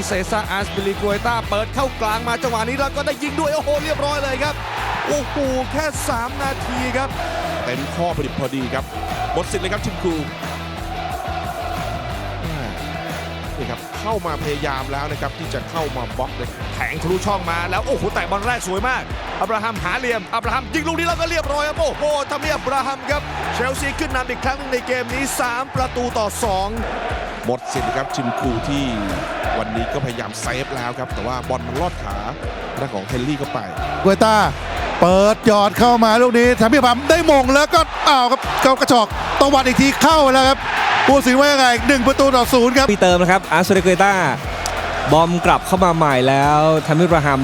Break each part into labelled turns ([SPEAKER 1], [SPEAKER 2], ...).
[SPEAKER 1] ที่เซซ่าอาร์สบิลิกวยต้าเปิดเข้ากลางมาจังหวะนี้แล้วก็ได้ยิงด้วยโอ้โหเรียบร้อยเลยครับ โอ้โหแค่ 3 นาทีครับ
[SPEAKER 2] เต็มข้อผลิตพอดีครับหมดสิทธิ์เลยครับชิมคูนี่ครับเข้ามาพยายามแล้วนะครับที่จะเข้ามาบล็อกเลย
[SPEAKER 1] แทงทะลุช่องมาแล้วโอ้โหแต่บอลแรกสวยมากอับราฮัมหาเหลี่ยมอับราฮัมยิงลูกนี้แล้วก็เรียบร้อยครับโอ้โหทำให้อับราฮัมครับเชลซีขึ้นนำอีกครั้งนึงในเกมนี้ 3 ประตูต่อ 2
[SPEAKER 2] หมดสิทธิ์เลยครับชิมคูที่วันนี้ก็พยายามเซฟแล้วครับ แต่ว่าบอลมันลอดขาหน้าของเฮนรี่เข้าไป
[SPEAKER 3] กวยต้า เปิดหยอดเข้ามาลูกนี้ทำให้ผมได้มงแล้วก็อ้าวครับเกากระชอกตะวันอีกทีเข้าไปแล้วครับผู้สินว่ายังไงหนึ่งประตูต่อศูนย์ครับ
[SPEAKER 4] ปีเติมนะครับอาร์เซเกต้า บอมกลับเข้ามาใหม่แล้วทำให้บราฮัม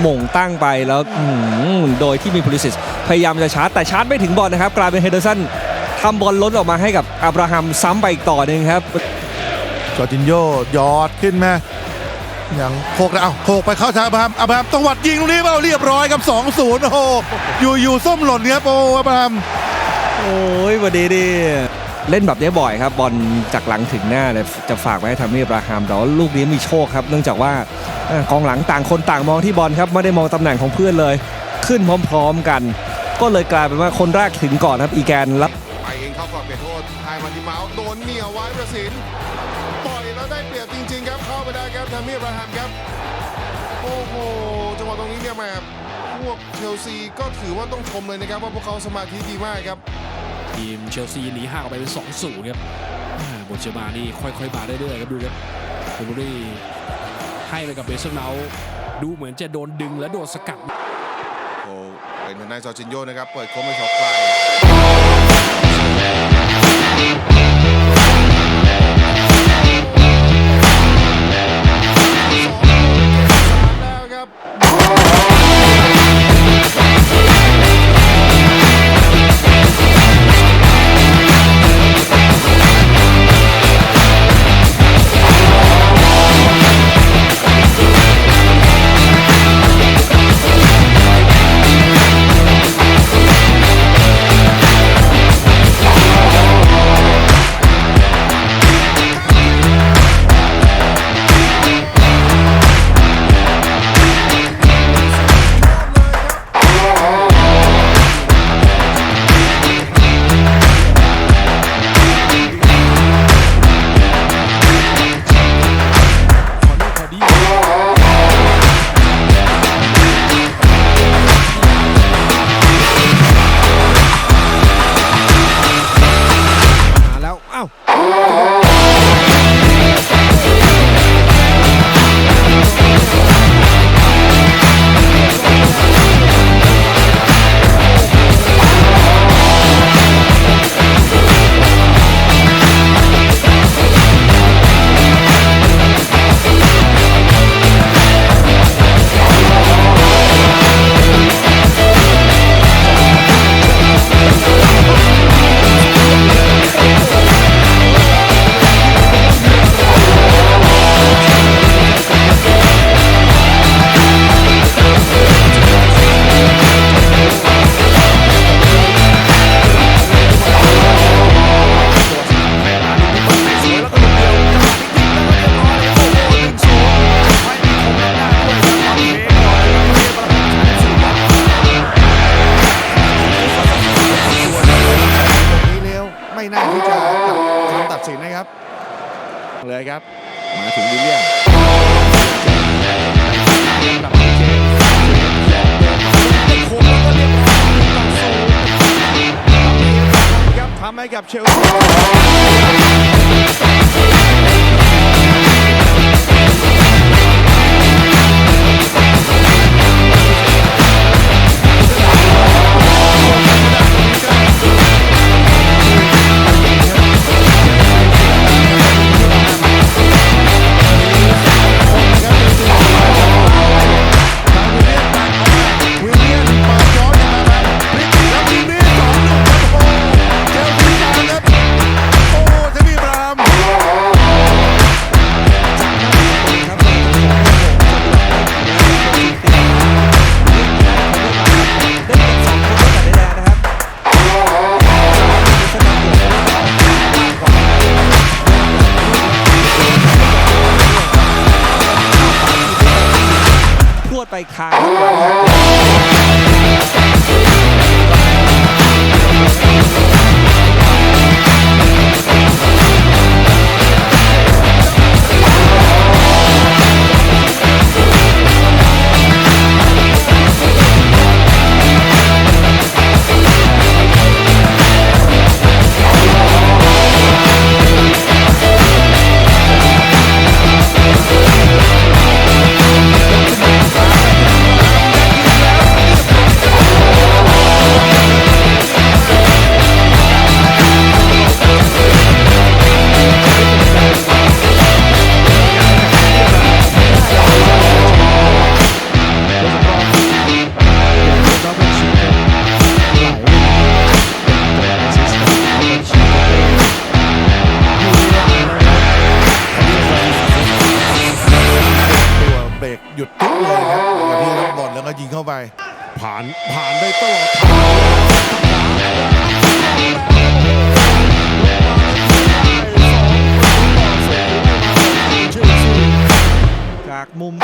[SPEAKER 4] หม่งตั้งไปแล้วอื้อหือโดยที่มีโพลิสิสพยายามจะชาร์จแต่ชาร์จไม่ถึงบอลนะครับ กลายเป็นเฮเดอร์สันทำบอลล้นออกมาให้กับอับราฮัมซ้ำไปอีกต่อหนึ่งครับ
[SPEAKER 3] จอร์จินโยยอดขึ้นมาอย่างโคกแล้วเอาโคกไปเข้าทางอับราฮัมอับราฮัมต้องวัดยิงลูกนี้เปล่าเรียบร้อยครับ2-0โอ้โหอยู่อยู่ส้มหล่นครับโอ้อับราฮัม
[SPEAKER 4] โอ้ยวันนี้ดิเล่นแบบนี้บ่อยครับบอลจากหลังถึงหน้าเลยจะฝากไว้ให้ทำให้บราฮัมแต่ว่าลูกนี้มีโชคครับ เนื่องจากว่ากองหลังต่างคนต่างมองที่บอลครับไม่ได้มองตำแหน่งของเพื่อนเลย ขึ้นพร้อม ๆกัน ก็เลยกลายเป็นว่าคนแรกถึงก่อนครับอีแกนรับ
[SPEAKER 5] เองเข้ากรอบเขตโทษไทยมันติเมาส์โดนเหนียวไว้ประสินปล่อยแล้วได้เปรียบจริง ๆ ครับเข้าไปได้ครับทามิบราฮัมครับโอ้โหจังหวะตรงนี้เนี่ยแหม่พวกเชลซีก็ถือว่าต้องชมเลยนะครับ ว่าพวกเขาสมาธิดีมากครับ
[SPEAKER 6] ทีมเชลซีหนีห่างออกไปเป็น2 0ครับอ่าบทเชมานี่ค่อยๆมาเรื่อยๆครับดูครับเบอรี่ให้ไปกับเบสเนาดูเหมือนจะโดนดึงและโดนสกัด
[SPEAKER 5] โอ้เป็นทางด้านจอร์จินโยนะครับ เปิดโค้งไปช็อตไกล
[SPEAKER 1] Música เลยครับ มาถึงวิลเลียมกลับมาเจมส์เจมส์ได้โค้งแล้วก็เรียบร้อยต่อศูนย์ครับทำให้กับเชลซี
[SPEAKER 6] ไป
[SPEAKER 2] ผ่านผ่านได้ตลอดทาง
[SPEAKER 6] จากมุม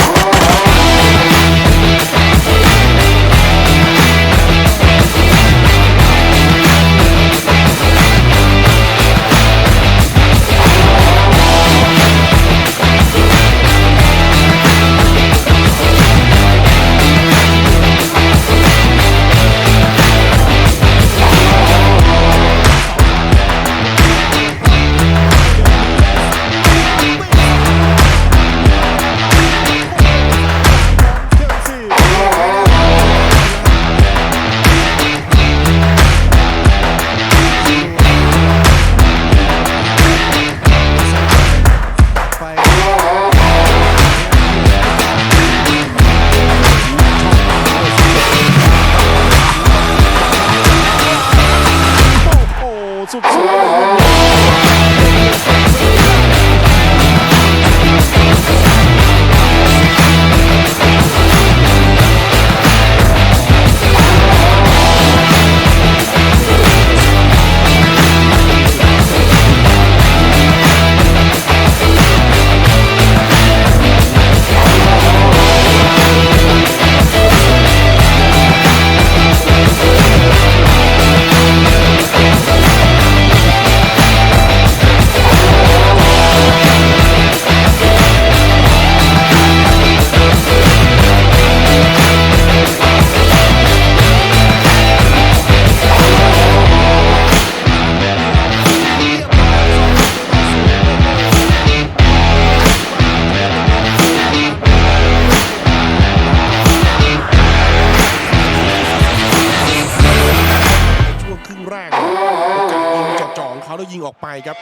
[SPEAKER 2] ไปครับ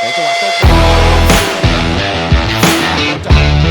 [SPEAKER 2] ในจังหวะต้น